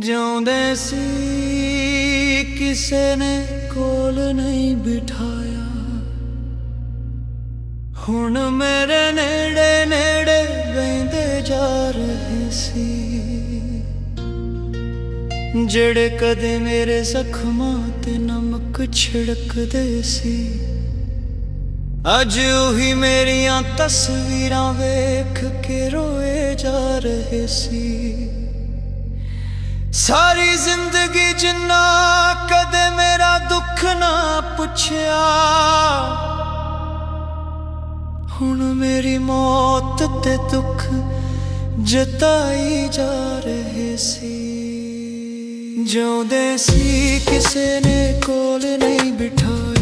ਜਿਉਂਦੇ ਸੀ, ਕਿਸੇ ਨੇ ਕੋਲ ਨਹੀਂ ਬਿਠਾਇਆ। ਹੁਣ ਮੇਰੇ ਨੇੜੇ ਨੇੜੇ ਬੈਂਦੇ ਜਾ ਰਹੇ ਸੀ। ਜਿਹੜੇ ਕਦੇ ਮੇਰੇ ਜ਼ਖਮਾਂ ਤੇ ਨਮਕ ਛਿੜਕਦੇ ਸੀ, ਅੱਜ ਉਹੀ ਮੇਰੀਆਂ ਤਸਵੀਰਾਂ ਵੇਖ ਕੇ ਰੋਏ ਜਾ ਰਹੇ ਸੀ। ਸਾਰੀ ਜ਼ਿੰਦਗੀ ਜਿੰਨਾ ਕਦੇ ਮੇਰਾ ਦੁੱਖ ਨਾ ਪੁੱਛਿਆ। ਹੁਣ ਮੇਰੀ ਮੌਤ ਤੇ ਦੁੱਖ ਜਤਾਈ ਜਾ ਰਹੇ ਸੀ। ਜਿਉਂਦੇ ਸੀ ਕਿਸੇ ਨੇ ਕੋਲ ਨਹੀਂ ਬਿਠਾਇਆ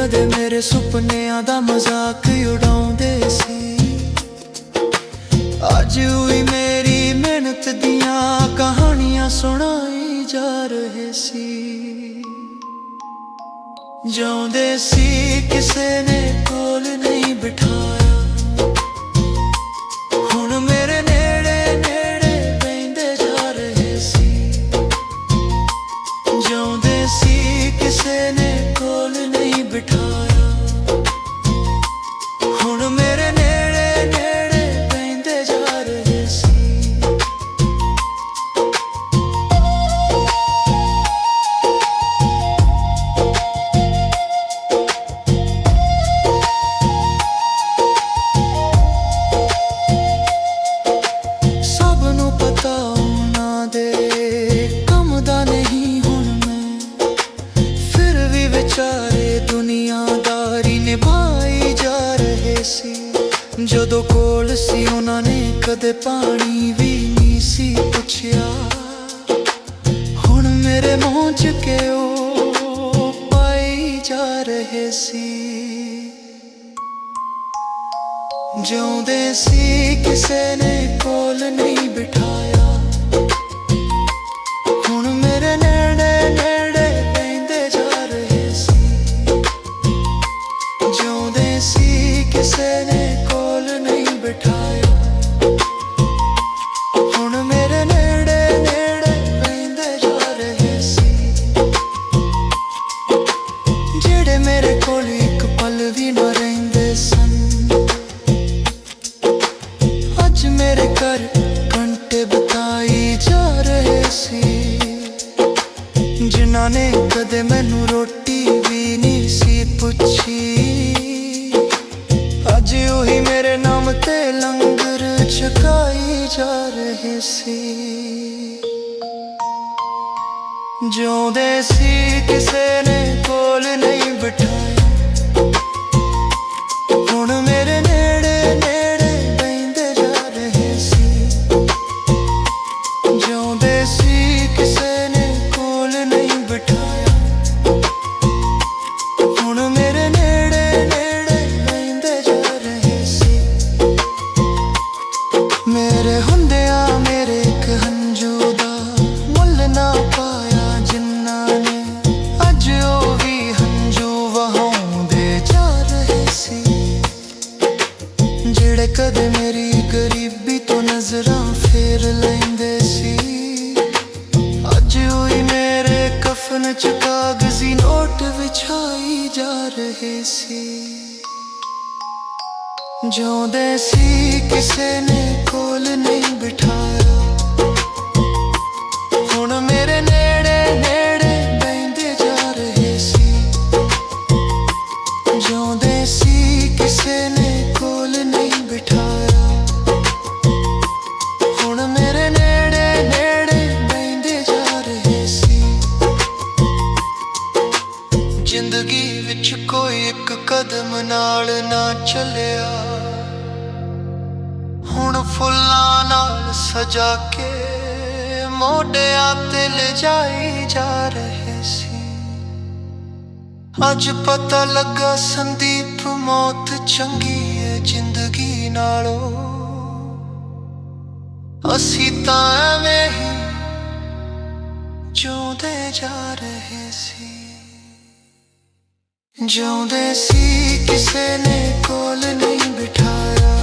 ਕਦੇ ਮੇਰੇ ਸੁਪਨਿਆਂ ਦਾ ਮਜ਼ਾਕ ਉਡਾਉਂਦੇ ਸੀ। ਅੱਜ ਵੀ ਮੇਰੀ ਮਿਹਨਤ ਦੀਆਂ ਕਹਾਣੀਆਂ ਸੁਣਾਈ ਜਾ ਰਹੇ ਸੀ। ਜਿਉਂਦੇ ਸੀ ਕਿਸੇ ਨੇ ਕੋਲ ਨਹੀਂ ਬਿਠਾਇਆ। ਕਦੇ ਪਾਣੀ ਵੀ ਨਹੀਂ ਸੀ ਪੁੱਛਿਆ, ਹੁਣ ਮੇਰੇ ਮੂੰਹ ਚ ਕੇ ਉਹ ਪਾਈ ਜਾ ਰਹੇ ਸੀ। ਜਿਉਂਦੇ ਸੀ ਕਿਸੇ ਨੇ ਕੋਲ ਨਹੀਂ ਬਿਠਾਇਆ ਤੇ ਲੰਗਰ ਛਕਾਈ ਜਾ ਰਹੇ ਸੀ। ਜਿਉਂਦੇ ਸੀ ਕਿਸੇ ਨੇ ਕੋਲ ਨਹੀਂ ਬਿਠਾਇਆ। ਮੇਰੇ ਮੇਰੇ ਇੱਕ ਹੰਝੂ ਦਾ। ਮੁੱਲ ਨਾ ਪਾਇਆ ਜਿੰਨਾ ਨੇ। ਅੱਜ ਉਹ ਵੀ ਹੰਝੂ ਵਹਾਉਂਦੇ ਜਾ ਰਹੇ ਸੀ। ਜਿਹੜੇ ਕਦੇ ਮੇਰੀ ਗਰੀਬੀ ਤੋਂ ਨਜ਼ਰਾਂ ਫੇਰ ਲੈਂਦੇ ਸੀ। ਅੱਜ ਉਹੀ ਮੇਰੇ ਕਫਨ ਚ ਕਾਗਜ਼ੀ ਨੋਟ ਵਿਛਾਈ ਜਾ ਰਹੇ ਸੀ। ਜਿਉਂਦੇ ਸੀ ਕਿਸੇ ਨੇ ਕੋਲ ਨਹੀਂ ਨਾਲ ਨਾ ਚੱਲਿਆ। ਹੁਣ ਸਜਾ ਕੇ ਮੋਢਿਆਂ ਤੇ ਲਿਜਾਈ ਜਾ ਰਹੇ ਸੀ। ਅੱਜ ਪਤਾ ਲੱਗਾ ਸੰਦੀਪ ਮੌਤ ਚੰਗੀ ਹੈ ਜ਼ਿੰਦਗੀ ਨਾਲੋਂ। ਅਸੀਂ ਤਾਂ ਐਵੇਂ ਹੀ ਜਿਉਂਦੇ ਜਾ ਰਹੇ ਸੀ। ਜਿਉਂਦੇ ਸੀ ਕਿਸੇ ਨੇ ਕੋਲ ਨਹੀਂ ਬਿਠਾਇਆ।